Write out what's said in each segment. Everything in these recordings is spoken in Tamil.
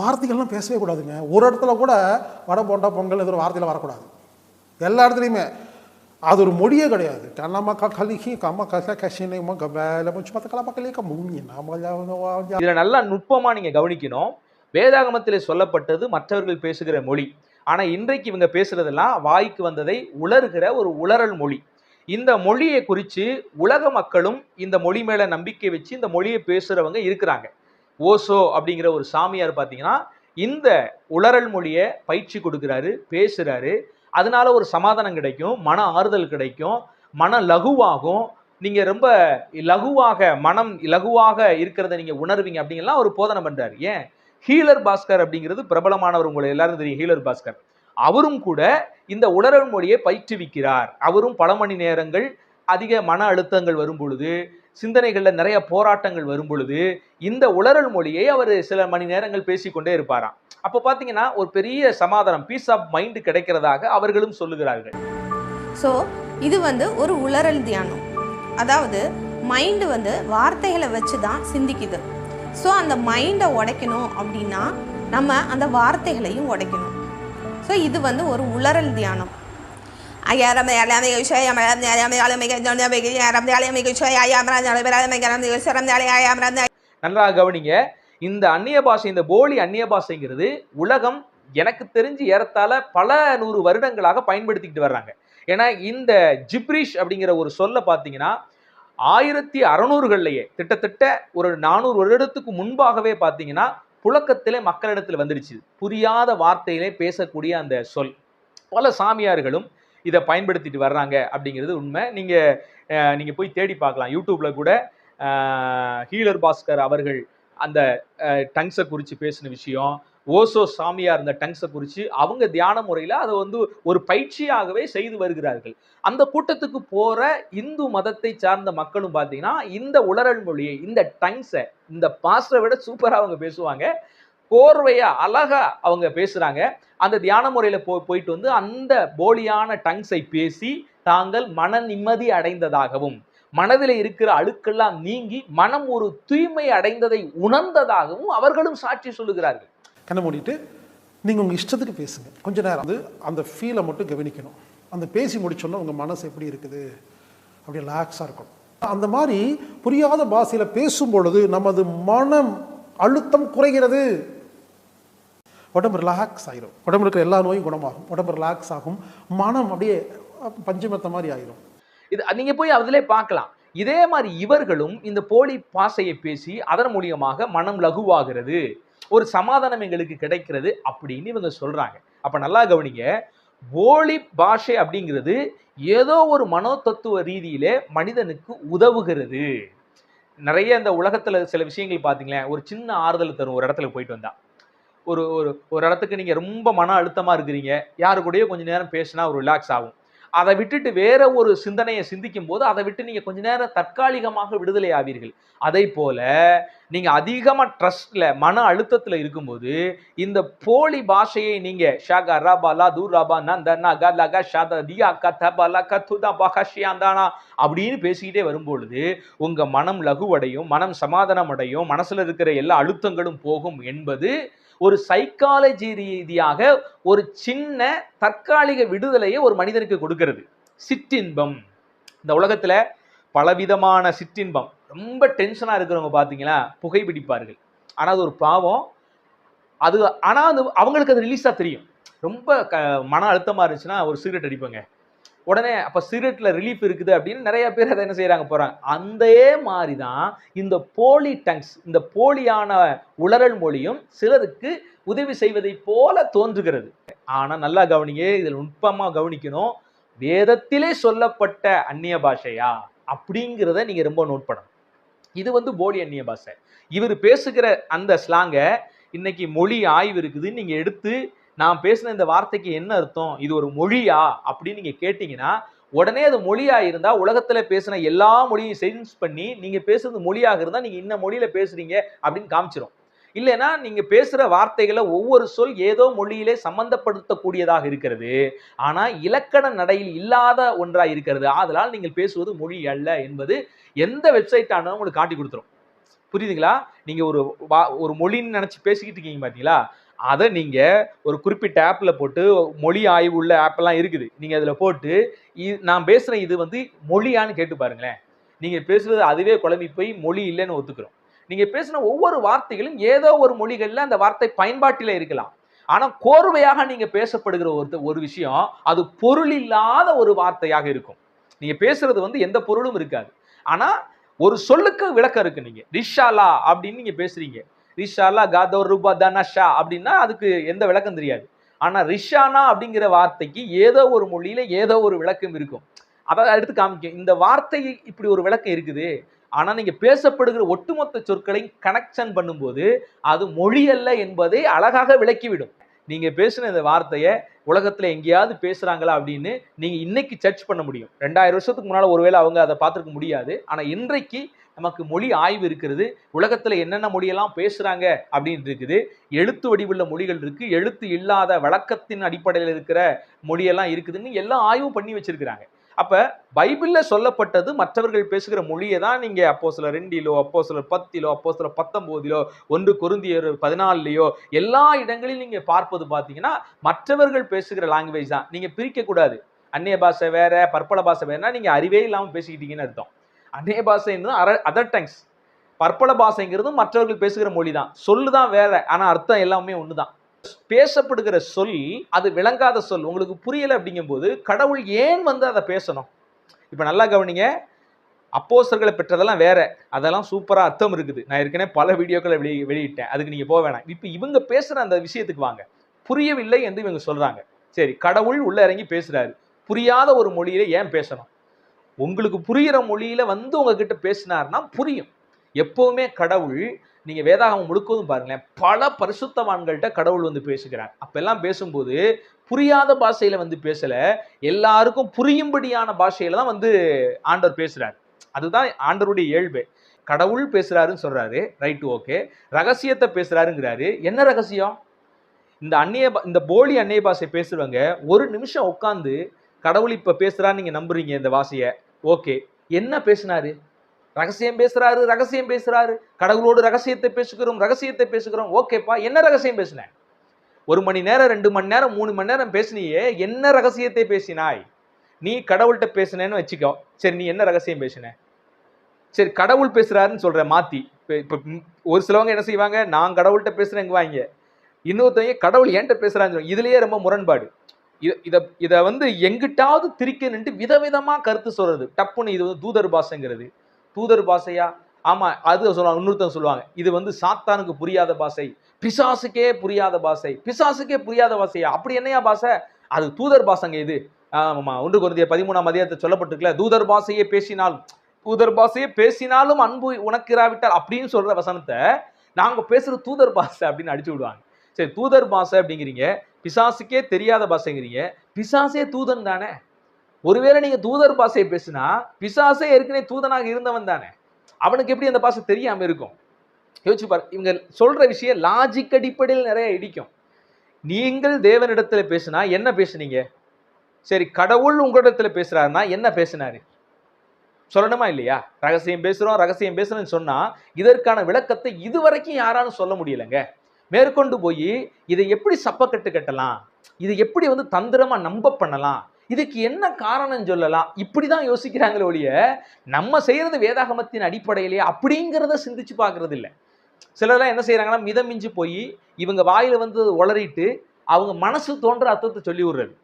வார்த்தைகள்லாம் பேசவே கூடாதுங்க. ஒரு இடத்துல கூட வட போண்டா பொங்கல் இது ஒரு வார்த்தையில் வரக்கூடாது. எல்லா இடத்துலையுமே. அது ஒரு மொழியே கிடையாது. கண்ணம்மா கலிகி கம்ம கச கஷினம்மா கவேல முச்சு பத்த கலா பக்கலே இதில் நல்லா நுட்பமாக நீங்கள் கவனிக்கணும். வேதாகமத்தில் சொல்லப்பட்டது மற்றவர்கள் பேசுகிற மொழி. ஆனால் இன்றைக்கு இவங்க பேசுகிறதெல்லாம் வாய்க்கு வந்ததை உலர்கிற ஒரு உளறல் மொழி. இந்த மொழியை குறித்து உலக மக்களும் இந்த மொழி மேலே நம்பிக்கை வச்சு இந்த மொழியை பேசுகிறவங்க இருக்கிறாங்க. ஓசோ அப்படிங்கிற ஒரு சாமியார் பார்த்தீங்கன்னா இந்த உளறல் மொழியை பயிற்சி கொடுக்குறாரு பேசுகிறாரு அதனால ஒரு சமாதானம் கிடைக்கும் மன ஆறுதல் கிடைக்கும் மன லகுவாகும். நீங்கள் ரொம்ப லகுவாக மனம் லகுவாக இருக்கிறத நீங்கள் உணர்வீங்க அப்படிங்கலாம் ஒரு போதனை பண்ணுறாரு ஏன்? ஹீலர் பாஸ்கர் அப்படிங்கிறது பிரபலமானவர் உங்களை எல்லாரும் தெரியும் ஹீலர் பாஸ்கர். அவரும் கூட இந்த உளறல் மொழியை பயிற்றுவிக்கிறார். அவரும் பல மணி நேரங்கள் அதிக மன அழுத்தங்கள் வரும் பொழுது சிந்தனைகளில் நிறைய போராட்டங்கள் வரும் பொழுது இந்த உளறல் மொழியை அவர் சில மணி நேரங்கள் பேசிக்கொண்டே இருப்பாராம். அப்போ பார்த்தீங்கன்னா ஒரு பெரிய சமாதானம் பீஸ் ஆஃப் மைண்டு கிடைக்கிறதாக அவர்களும் சொல்லுகிறார்கள். ஸோ இது வந்து ஒரு உளறல் தியானம். அதாவது மைண்டு வந்து வார்த்தைகளை வச்சு தான் சிந்திக்குது. ஸோ அந்த மைண்டை உடைக்கணும் அப்படின்னா நம்ம அந்த வார்த்தைகளையும் உடைக்கணும். ஸோ இது வந்து ஒரு உளறல் தியானம். நன்றாக கவனிங்க. இந்த அந்நிய பாஷை இந்த போலி அந்நிய பாஷைங்கிறது உலகம் எனக்கு தெரிஞ்சு ஏறத்தாழ பல நூறு வருடங்களாக பயன்படுத்திக்கிட்டு வர்றாங்க. ஏன்னா இந்த ஜிப்ரிஷ் அப்படிங்கிற ஒரு சொல்ல பார்த்தீங்கன்னா ஆயிரத்தி அறநூறுகள்லையே கிட்டத்தட்ட ஒரு நானூறு வருடத்துக்கு முன்பாகவே பார்த்தீங்கன்னா புழக்கத்திலே மக்களிடத்தில் வந்துடுச்சு. புரியாத வார்த்தையிலே பேசக்கூடிய அந்த சொல். பல சாமியார்களும் இதை பயன்படுத்திட்டு வர்றாங்க அப்படிங்கிறது உண்மை. நீங்கள் நீங்கள் போய் தேடி பார்க்கலாம். யூடியூப்பில் கூட ஹீலர் பாஸ்கர் அவர்கள் அந்த டங்ஸை குறித்து பேசின விஷயம் ஓசோ சாமியார் இந்த டங்ஸை குறித்து அவங்க தியான முறையில் அதை வந்து ஒரு பயிற்சியாகவே செய்து வருகிறார்கள். அந்த கூட்டத்துக்கு போகிற இந்து மதத்தை சார்ந்த மக்களும் பார்த்தீங்கன்னா இந்த உளறல் மொழியை இந்த டங்ஸை இந்த பாஸ்டரை விட சூப்பராக அவங்க பேசுவாங்க. கோர்வையா அழகா அவங்க பேசுறாங்க. அந்த தியான முறையில போ போயிட்டு வந்து அந்த போலியான டங்ஸை பேசி தாங்கள் மன நிம்மதி அடைந்ததாகவும் மனதில் இருக்கிற அழுக்கெல்லாம் நீங்கி மனம் ஒரு தூய்மை அடைந்ததை உணர்ந்ததாகவும் அவர்களும் சாட்சி சொல்லுகிறார்கள். கண்ணை மூடிட்டு நீங்கள் உங்கள் இஷ்டத்துக்கு பேசுங்க. கொஞ்ச நேரம் வந்து அந்த ஃபீலை மட்டும் கவனிக்கணும். அந்த பேசி முடிச்சோன்னா உங்கள் மனசு எப்படி இருக்குது? அப்படி ரிலாக்ஸாக இருக்கணும். அந்த மாதிரி புரியாத பாஷையில் பேசும் பொழுது நமது மனம் அழுத்தம் குறைகிறது. உடம்பு ரிலாக்ஸ் ஆகிடும் உடம்பு இருக்கிற எல்லா நோயும் குணமாகும். உடம்பு ரிலாக்ஸ் ஆகும். மனம் அப்படியே பஞ்சமத்த மாதிரி ஆயிரும். இது நீங்க போய் அதிலே பார்க்கலாம். இதே மாதிரி இவர்களும் இந்த போலி பாசையை பேசி அதன் மூலியமாக மனம் லகுவாகிறது. ஒரு சமாதானம் எங்களுக்கு கிடைக்கிறது அப்படின்னு இவங்க சொல்றாங்க. அப்ப நல்லா கவனிங்க. போலி பாஷை அப்படிங்கிறது ஏதோ ஒரு மனோ தத்துவ ரீதியிலே மனிதனுக்கு உதவுகிறது. நிறைய இந்த உலகத்துல சில விஷயங்கள் பாத்தீங்களேன். ஒரு சின்ன ஆறுதல் தரும். ஒரு இடத்துல போயிட்டு வந்தா. ஒரு ஒரு ஒரு இடத்துக்கு நீங்க ரொம்ப மன அழுத்தமா இருக்கிறீங்க. யாரு கூடயோ கொஞ்ச நேரம் பேசினா ஒரு ரிலாக்ஸ் ஆகும். அதை விட்டுட்டு வேற ஒரு சிந்தனையை சிந்திக்கும் போது அதை விட்டு நீங்க கொஞ்ச நேரம் தற்காலிகமாக விடுதலை ஆவீர்கள். அதே போல நீங்க அதிகமாக ட்ரஸ்ட்ல மன அழுத்தத்துல இருக்கும்போது இந்த போலி பாஷையை நீங்க ஷாகா ரபாலா தூராபா நந்தனா கலகா ஷாதா தியா கதபலா கத்துதா பகஷியாந்தானா அப்படின்னு பேசிக்கிட்டே வரும்பொழுது உங்க மனம் லகுவடையும் மனம் சமாதானம் அடையும் மனசுல இருக்கிற எல்லா அழுத்தங்களும் போகும் என்பது ஒரு சைக்காலஜி ரீதியாக ஒரு சின்ன தற்காலிக விடுதலையை ஒரு மனிதனுக்கு கொடுக்கிறது. சிற்றின்பம். இந்த உலகத்தில் பலவிதமான சிற்றின்பம். ரொம்ப டென்ஷனாக இருக்கிறவங்க பார்த்தீங்களா புகைப்பிடிப்பார்கள் ஆனால் அது ஒரு பாவம். அது ஆனால் அது அவங்களுக்கு அது ரிலீஸாக தெரியும். ரொம்ப க மன அழுத்தமாக இருந்துச்சுன்னா ஒரு சிகரெட் அடிப்பாங்க. உடனே அப்போ சிகரெட்டில் ரிலீஃப் இருக்குது அப்படின்னு நிறைய பேர் அதை என்ன செய்கிறாங்க போகிறாங்க அந்தே மாதிரி தான் இந்த போலி டங்ஸ் இந்த போலியான உளறல் மொழியும் சிலருக்கு உதவி செய்வதை போல தோன்றுகிறது. ஆனால் நல்லா கவனிங்க இதில் நுட்பமாக கவனிக்கணும். வேதத்திலே சொல்லப்பட்ட அந்நிய பாஷையா அப்படிங்கிறத நீங்கள் ரொம்ப நோட் பண்ணணும். இது வந்து போலி அந்நிய பாஷை. இவர் பேசுகிற அந்த ஸ்லாங்கை இன்னைக்கு மொழி ஆய்வு இருக்குதுன்னு நீங்கள் எடுத்து நான் பேசின இந்த வார்த்தைக்கு என்ன அர்த்தம்? இது ஒரு மொழியா? அப்படின்னு நீங்க கேட்டீங்கன்னா உடனே அது மொழியா இருந்தா உலகத்துல பேசின எல்லா மொழியும் சென்ஸ் பண்ணி நீங்க பேசுறது மொழியாக இருந்தா நீங்க இந்த மொழியில பேசுறீங்க அப்படின்னு காமிச்சிரும். இல்லைன்னா நீங்க பேசுற வார்த்தைகளை ஒவ்வொரு சொல் ஏதோ மொழியிலே சம்பந்தப்படுத்தக்கூடியதாக இருக்கிறது. ஆனா இலக்கண நடையில் இல்லாத ஒன்றா இருக்கிறது. ஆதலால் நீங்கள் பேசுவது மொழி அல்ல என்பது எந்த வெப்சைட் ஆனாலும் உங்களுக்கு காட்டி கொடுத்துரும். புரியுதுங்களா? நீங்க ஒரு வா- ஒரு மொழின்னு நினைச்சு பேசிக்கிட்டு இருக்கீங்க பாத்தீங்களா? அதை நீங்கள் ஒரு குறிப்பிட்ட ஆப்பில் போட்டு மொழி ஆய்வு உள்ள ஆப்லாம் இருக்குது. நீங்கள் அதில் போட்டு இ- நான் பேசுகிற இது வந்து மொழியான்னு கேட்டு பாருங்களேன். நீங்கள் பேசுகிறது அதுவே குழம்பி போய் மொழி இல்லைன்னு ஒத்துக்கிறோம். நீங்கள் பேசின ஒவ்வொரு வார்த்தைகளும் ஏதோ ஒரு மொழிகளில் அந்த வார்த்தை பயன்பாட்டில் இருக்கலாம். ஆனால் கோர்வையாக நீங்கள் பேசப்படுகிற ஒரு ஒரு விஷயம் அது பொருள் இல்லாத ஒரு வார்த்தையாக இருக்கும். நீங்கள் பேசுறது வந்து எந்த பொருளும் இருக்காது. ஆனால் ஒரு சொல்லுக்கு விளக்கம் இருக்கு நீங்கள் ரிஷாலா அப்படின்னு நீங்கள் பேசுறீங்க. ரிஷாலா காதோ ரூபா தனஷா அப்படின்னா அதுக்கு எந்த விளக்கம் தெரியாது. ஆனால் ரிஷானா அப்படிங்கிற வார்த்தைக்கு ஏதோ ஒரு மொழியில ஏதோ ஒரு விளக்கம் இருக்கும். அதை எடுத்து காமிக்கும். இந்த வார்த்தை இப்படி ஒரு விளக்கம் இருக்குது. ஆனால் நீங்கள் பேசப்படுகிற ஒட்டுமொத்த சொற்களை கனெக்ஷன் பண்ணும்போது அது மொழி அல்ல என்பதை அழகாக விளக்கிவிடும். நீங்கள் பேசின இந்த வார்த்தையை உலகத்தில் எங்கேயாவது பேசுகிறாங்களா அப்படின்னு நீங்கள் இன்னைக்கு சர்ச் பண்ண முடியும். ரெண்டாயிரம் வருஷத்துக்கு முன்னால் ஒருவேளை அவங்க அதை பார்த்துருக்க முடியாது. ஆனால் இன்றைக்கு நமக்கு மொழி ஆய்வு இருக்கிறது. உலகத்தில் என்னென்ன மொழியெல்லாம் பேசுகிறாங்க அப்படின்னு இருக்குது. எழுத்து வடிவுள்ள மொழிகள் இருக்குது எழுத்து இல்லாத வழக்கத்தின் அடிப்படையில் இருக்கிற மொழியெல்லாம் இருக்குதுன்னு எல்லாம் ஆய்வும் பண்ணி வச்சிருக்கிறாங்க. அப்போ பைபிளில் சொல்லப்பட்டது மற்றவர்கள் பேசுகிற மொழியை தான் நீங்கள் அப்போ சில ரெண்டிலோ அப்போ சில பத்திலோ அப்போ சில பத்தொம்போதிலோ ஒன்று குருந்தியர் பதினாலுலையோ எல்லா இடங்களிலும் நீங்கள் பார்ப்பது பார்த்தீங்கன்னா மற்றவர்கள் பேசுகிற லாங்குவேஜ் தான். நீங்கள் பிரிக்கக்கூடாது. அந்நிய பாஷை வேற பற்பல பாஷை வேறுனா நீங்கள் அறிவே இல்லாமல் பேசிக்கிட்டீங்கன்னு அர்த்தம். அநே பாஷைன்றது அதர் டங்ஸ் பற்பல பாஷைங்கிறதும் மற்றவர்கள் பேசுகிற மொழி தான் சொல்லு தான் வேற ஆனால் அர்த்தம் எல்லாமே ஒன்று தான் பேசப்படுகிற சொல் அது விளங்காத சொல் உங்களுக்கு புரியலை அப்படிங்கும்போது கடவுள் ஏன் வந்து அதை பேசணும்? இப்போ நல்லா கவனிங்க அப்போசர்களை பெற்றதெல்லாம் வேற. அதெல்லாம் சூப்பராக அர்த்தம் இருக்குது. நான் ஏற்கனவே பல வீடியோக்களை வெளி வெளியிட்டேன். அதுக்கு நீங்கள் போக வேணாம். இப்போ இவங்க பேசுகிற அந்த விஷயத்துக்கு வாங்க. புரியவில்லை என்று இவங்க சொல்கிறாங்க சரி கடவுள் உள்ள இறங்கி பேசுகிறாரு புரியாத ஒரு மொழியில ஏன் பேசணும்? உங்களுக்கு புரிகிற மொழியில வந்து உங்ககிட்ட பேசினார்னா புரியும். எப்பவுமே கடவுள் நீங்க வேதாகம் முழுக்கதும் பாருங்களேன் பல பரிசுத்தவான்கள்ட்ட கடவுள் வந்து பேசுகிறார். அப்பெல்லாம் பேசும்போது புரியாத பாஷையில வந்து பேசல எல்லாருக்கும் புரியும்படியான பாஷையில தான் வந்து ஆண்டவர் பேசுறார். அதுதான் ஆண்டருடைய இயல்பு. கடவுள் பேசுறாருன்னு சொல்றாரு ரைட் ஓகே ரகசியத்தை பேசுறாருங்கிறாரு. என்ன ரகசியம்? இந்த அந்நிய பா- இந்த போலி அந்நிய பாஷை பேசுறவங்க ஒரு நிமிஷம் உட்காந்து கடவுள் இப்ப பேசுறான்னு நீங்க நம்புறீங்க இந்த வாசையை? ஓகே. என்ன பேசினாரு? ரகசியம் பேசுறாரு ரகசியம் பேசுறாரு. கடவுளோடு ரகசியத்தை பேசுகிறோம் ரகசியத்தை பேசுகிறோம். ஓகேப்பா என்ன ரகசியம் பேசின? ஒரு மணி நேரம் ரெண்டு மணி நேரம் மூணு மணி நேரம் பேசினியே என்ன ரகசியத்தை பேசினாய்? நீ கடவுள்கிட்ட பேசினேன்னு வச்சுக்கோ. சரி நீ என்ன ரகசியம் பேசின? சரி கடவுள் பேசுறாருன்னு சொல்ற மாத்தி. இப்போ ஒரு சிலவங்க என்ன செய்வாங்க? நான் கடவுள்கிட்ட பேசுறேங்க வாங்க இன்னொருத்தவங்க கடவுள் என்கிட்ட பேசுறான்னு சொல்லுவாங்க. இதுலயே ரொம்ப முரண்பாடு. இத இதை வந்து எங்கிட்டாவது திரிக்க நின்று விதவிதமா கருத்து சொல்றது. டப்புன்னு இது வந்து தூதர் பாஷைங்கிறது. தூதர் பாஷையா? ஆமா அது சொல்லுவாங்க இன்னொருத்தவங்க சொல்லுவாங்க. இது வந்து சாத்தானுக்கு புரியாத பாஷை. பிசாசுக்கே புரியாத பாஷை. பிசாசுக்கே புரியாத பாஷையா? அப்படி என்னையா பாஷை? அது தூதர் பாஷைங்க இது. ஆமா ஒன்று குருந்திய பதிமூணாம் மதியத்தை சொல்லப்பட்டிருக்கல தூதர் பாஷையே பேசினால் தூதர் பாஷையே பேசினாலும் அன்பு உனக்கிறாவிட்டால் அப்படின்னு சொல்ற வசனத்தை நாங்க பேசுற தூதர் பாஷை அப்படின்னு அடிச்சு விடுவாங்க. சரி தூதர் பாஷை அப்படிங்கிறீங்க. பிசாசுக்கே தெரியாத பாஷைங்கிறீங்க. பிசாசே தூதன் தானே? ஒருவேளை நீங்கள் தூதர் பாஷையை பேசினா பிசாசே ஏற்கனவே தூதனாக இருந்தவன் தானே? அவனுக்கு எப்படி அந்த பாஷை தெரியாமல் இருக்கும்? யோசிச்சு பாரு இவங்க சொல்கிற விஷயம் லாஜிக் அடிப்படையில் நிறைய இடிக்கும். நீங்கள் தேவனிடத்தில் பேசினா என்ன பேசுனீங்க? சரி கடவுள் உங்களிடத்தில் பேசுகிறாருன்னா என்ன பேசினாரு? சொல்லணுமா இல்லையா? ரகசியம் பேசுகிறோம் ரகசியம் பேசுகிறேன்னு சொன்னால் இதற்கான விளக்கத்தை இதுவரைக்கும் யாராலும் சொல்ல முடியலங்க. மேற்கொண்டு போய் இதை எப்படி சப்பக்கட்டு கட்டலாம்? இதை எப்படி வந்து தந்திரமா நம்ப பண்ணலாம்? இதுக்கு என்ன காரணம் சொல்லலாம்? இப்படிதான் யோசிக்கிறாங்களே ஒழிய நம்ம செய்யறது வேதாகமத்தின் அடிப்படையிலேயே அப்படிங்கிறத சிந்திச்சு பார்க்கறது இல்லை. சிலர்லாம் என்ன செய்யறாங்கன்னா மிதமிஞ்சு போய் இவங்க வாயில வந்து உளறிட்டு அவங்க மனசு தோன்ற அர்த்தத்தை சொல்லி விடுறது.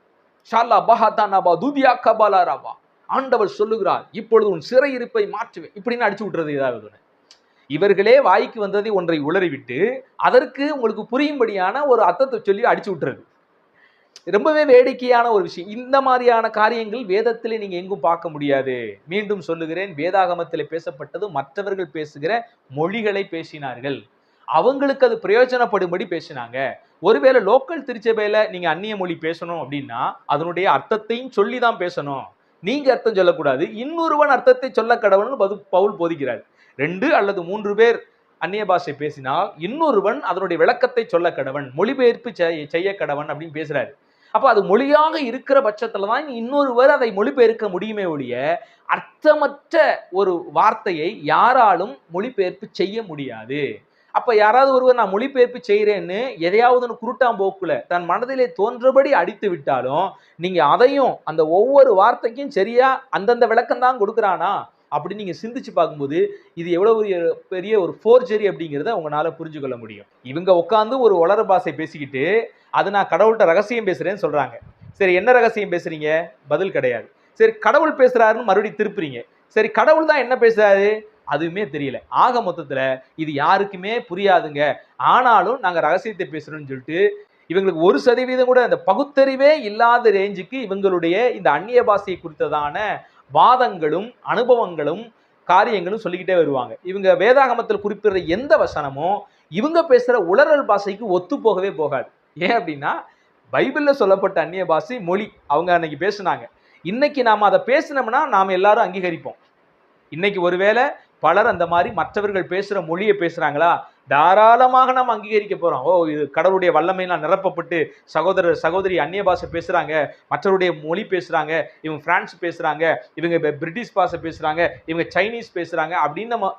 ஷால்லா பஹாத்தா நபா துதியா கபாலா ராபா. ஆண்டவர் சொல்லுகிறார் இப்பொழுது உன் சிறையிருப்பை மாற்றுவேன். இப்படின்னு அடிச்சு விட்டுறது ஏதாவது இவர்களே வாய்க்கு வந்ததை ஒன்றை உளறிவிட்டு அதற்கு உங்களுக்கு புரியும்படியான ஒரு அர்த்தத்தை சொல்லி அடிச்சு விட்டுறது. ரொம்பவே வேடிக்கையான ஒரு விஷயம். இந்த மாதிரியான காரியங்கள் வேதத்திலே நீங்க எங்கும் பார்க்க முடியாது. மீண்டும் சொல்லுகிறேன் வேதாகமத்தில் பேசப்பட்டது மற்றவர்கள் பேசுகிற மொழிகளை பேசினார்கள். அவங்களுக்கு அது பிரயோஜனப்படும்படி பேசினாங்க. ஒருவேளை லோக்கல் திருச்சபையில நீங்க அந்நிய மொழி பேசணும் அப்படின்னா அதனுடைய அர்த்தத்தையும் சொல்லி தான் பேசணும். நீங்க அர்த்தம் சொல்லக்கூடாது. இன்னொருவன் அர்த்தத்தை சொல்ல கடவுள்னு பது பவுல் போதிக்கிறார். ரெண்டு அல்லது மூன்று பேர் அந்நிய பாஷை பேசினால் இன்னொருவன் அதனுடைய விளக்கத்தை சொல்ல கடவன் மொழிபெயர்ப்பு செய்ய- செய்ய கடவன் அப்படின்னு பேசுறாரு. அப்போ அது மொழியாக இருக்கிற பட்சத்தில் தான் இன்னொருவர் அதை மொழிபெயர்க்க முடியுமே ஒழிய அர்த்தமற்ற ஒரு வார்த்தையை யாராலும் மொழிபெயர்ப்பு செய்ய முடியாது. அப்போ யாராவது ஒருவர் நான் மொழிபெயர்ப்பு செய்கிறேன்னு எதையாவது ஒன்று குருட்டாம்போக்குல தன் மனதிலே தோன்றபடி அடித்து விட்டாலும் நீங்கள் அதையும் அந்த ஒவ்வொரு வார்த்தைக்கும் சரியாக அந்தந்த விளக்கம் தான் கொடுக்குறானா? அப்படி நீங்கள் சிந்திச்சு பார்க்கும்போது இது எவ்வளோ பெரிய பெரிய ஒரு ஃபோர்ஜரி அப்படிங்கிறத அவங்களால புரிஞ்சு கொள்ள முடியும். இவங்க உட்காந்து ஒரு உலர பாசை பேசிக்கிட்டு அது நான் கடவுள்கிட்ட ரகசியம் பேசுகிறேன்னு சொல்கிறாங்க சரி என்ன ரகசியம் பேசுகிறீங்க பதில் கிடையாது. சரி கடவுள் பேசுகிறாருன்னு மறுபடியும் திருப்புறீங்க. சரி கடவுள் தான் என்ன பேசுகிறாரு அதுவுமே தெரியல. ஆக மொத்தத்தில் இது யாருக்குமே புரியாதுங்க. ஆனாலும் நாங்கள் ரகசியத்தை பேசுகிறோம்னு சொல்லிட்டு இவங்களுக்கு ஒரு சதவீதம் கூட அந்த பகுத்தறிவே இல்லாத ரேஞ்சுக்கு இவங்களுடைய இந்த அந்நிய பாஷையை குறித்ததான வாதங்களும் அனுபவங்களும் காரியங்களும் சொல்லிக்கிட்டே வருவாங்க. இவங்க வேதாகமத்தில் குறிப்பிடுற எந்த வசனமும் இவங்க பேசுகிற உளறல் பாஷைக்கு ஒத்து போகவே போகாது. ஏன் அப்படின்னா பைபிளில் சொல்லப்பட்ட அந்நிய பாஷை மொழி. அவங்க அன்னைக்கு பேசுனாங்க. இன்னைக்கு நாம் அதை பேசினோம்னா நாம் எல்லாரும் அங்கீகரிப்போம். இன்னைக்கு ஒருவேளை பலர் அந்த மாதிரி மற்றவர்கள் பேசுகிற மொழியை பேசுகிறாங்களா தாராளமாக நாம் அங்கீகரிக்க போகிறோம் ஓ இது கடவுளுடைய வல்லமையெல்லாம் நிரப்பப்பட்டு சகோதரர் சகோதரி அந்நிய பாஷை பேசுகிறாங்க மற்றவருடைய மொழி பேசுகிறாங்க இவங்க ஃப்ரான்ஸ் பேசுகிறாங்க இவங்க பிரிட்டிஷ் பாஷை பேசுகிறாங்க இவங்க சைனீஸ் பேசுகிறாங்க அப்படின்னு நம்ம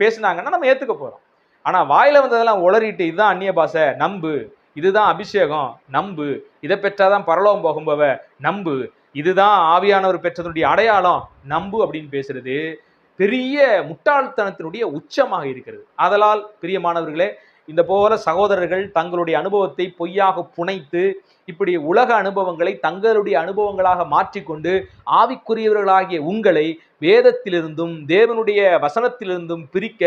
பேசுனாங்கன்னா நம்ம ஏற்றுக்க போகிறோம் ஆனால் வாயில் வந்ததெல்லாம் உளறிட்டு இதுதான் அந்நிய பாஷை நம்பு. இதுதான் அபிஷேகம் நம்பு. இதை பெற்றாதான் பரலோகம் போகும்பவ நம்பு. இதுதான் ஆவியானவர் பெற்றதனுடைய அடையாளம் நம்பு அப்படின்னு பேசுறது. பெரிய முட்டாள்தனத்தினுடைய உச்சமாக இருக்கிறது. ஆதலால் பிரியமானவர்களே இந்த போல சகோதரர்கள் தங்களுடைய அனுபவத்தை பொய்யாக புனைத்து இப்படி உலக அனுபவங்களை தங்களுடைய அனுபவங்களாக மாற்றிக்கொண்டு ஆவிக்குரியவர்களாகிய உங்களை வேதத்திலிருந்தும் தேவனுடைய வசனத்திலிருந்தும் பிரிக்க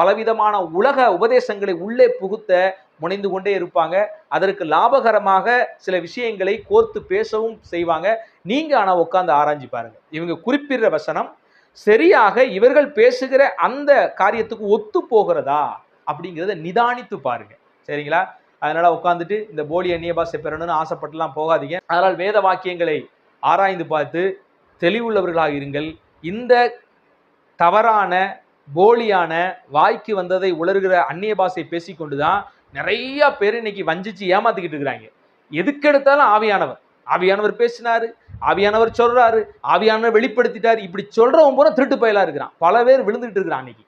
பலவிதமான உலக உபதேசங்களை உள்ளே புகுத்த முனைந்து கொண்டே இருப்பாங்க. அதற்கு லாபகரமாக சில விஷயங்களை கோர்த்து பேசவும் செய்வாங்க. நீங்க ஆனா உட்காந்து ஆராய்ஞ்சு பாருங்க. இவங்க குறிப்பிடுற வசனம் சரியாக இவர்கள் பேசுகிற அந்த காரியத்துக்கு ஒத்து போகிறதா அப்படிங்கிறத நிதானித்து பாருங்க. சரிங்களா? அதனால உட்காந்துட்டு இந்த போலி அந்நியபாசை பெறணும்னு ஆசைப்பட்டுலாம் போகாதீங்க. அதனால் வேத வாக்கியங்களை ஆராய்ந்து பார்த்து தெளிவுள்ளவர்களாக இருங்கள். இந்த தவறான போலியான வாய்க்கு வந்ததை உலர்கிற அந்நிய பாசை பேசிக்கொண்டு தான் நிறைய பேர் இன்னைக்கு வஞ்சிச்சு ஏமாத்திக்கிட்டு இருக்கிறாங்க. எதுக்கெடுத்தாலும் ஆவியானவர். ஆவியானவர் பேசினாரு. ஆவியானவர் சொல்றாரு. ஆவியானவர் வெளிப்படுத்திட்டார். இப்படி சொல்றவன் பூரா திருட்டு பயலா இருக்கிறான். பல பேர் விழுந்துகிட்டு இருக்கிறான் அன்னைக்கு.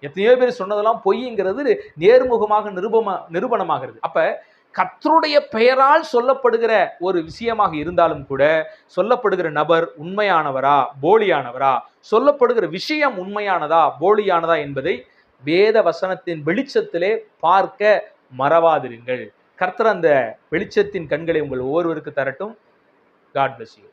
எத்தனையோ பேர் சொன்னதெல்லாம் பொய்ங்கிறது நேர்முகமாக நிருபமா நிரூபணமாகிறது. அப்ப கர்த்தருடைய பெயரால் சொல்லப்படுகிற ஒரு விஷயமாக இருந்தாலும் கூட சொல்லப்படுகிற நபர் உண்மையானவரா போலியானவரா சொல்லப்படுகிற விஷயம் உண்மையானதா போலியானதா என்பதை வேத வசனத்தின் வெளிச்சத்திலே பார்க்க மறவாதிருங்கள். கர்த்தர் அந்த வெளிச்சத்தின் கண்களை உங்கள் ஒவ்வொருவருக்கு தரட்டும். God bless